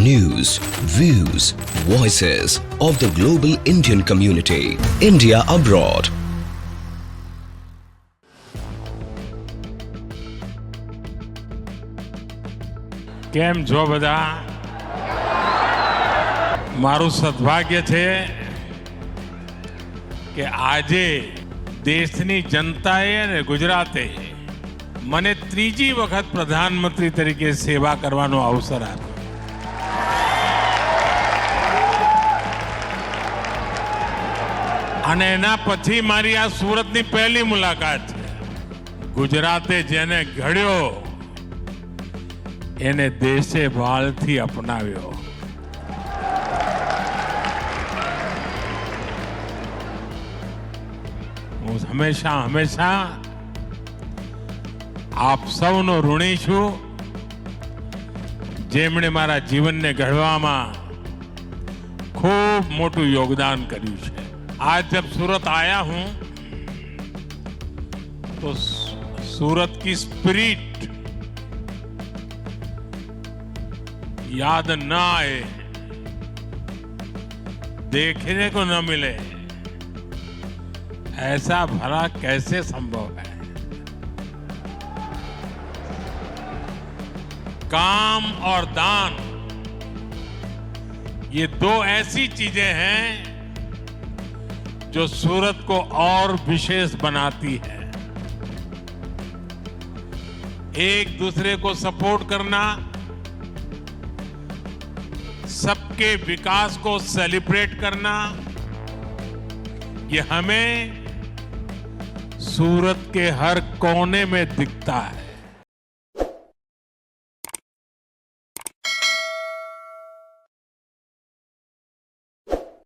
news views voices of the global Indian community India abroad કેમ જો બધા મારું સદભાગ્ય છે કે આજે દેશની જનતાએ ને ગુજરાતે મને ત્રીજી વખત પ્રધાનમંત્રી તરીકે સેવા કરવાનો અવસર આ અને એના પછી મારી આ સુરતની પહેલી મુલાકાત છે ગુજરાતે જેને ઘડ્યો એને દેશે વાળથી અપનાવ્યો હું હંમેશા હંમેશા આપ સૌનો ઋણી છું જેમણે મારા જીવનને ઘડવામાં ખૂબ મોટું યોગદાન કર્યું છે आज जब सूरत आया हूं तो सूरत की स्पिरिट याद ना आए देखने को न मिले ऐसा भला कैसे संभव है काम और दान ये दो ऐसी चीजें हैं जो सूरत को और विशेष बनाती है एक दूसरे को सपोर्ट करना सबके विकास को सेलिब्रेट करना ये हमें सूरत के हर कोने में दिखता है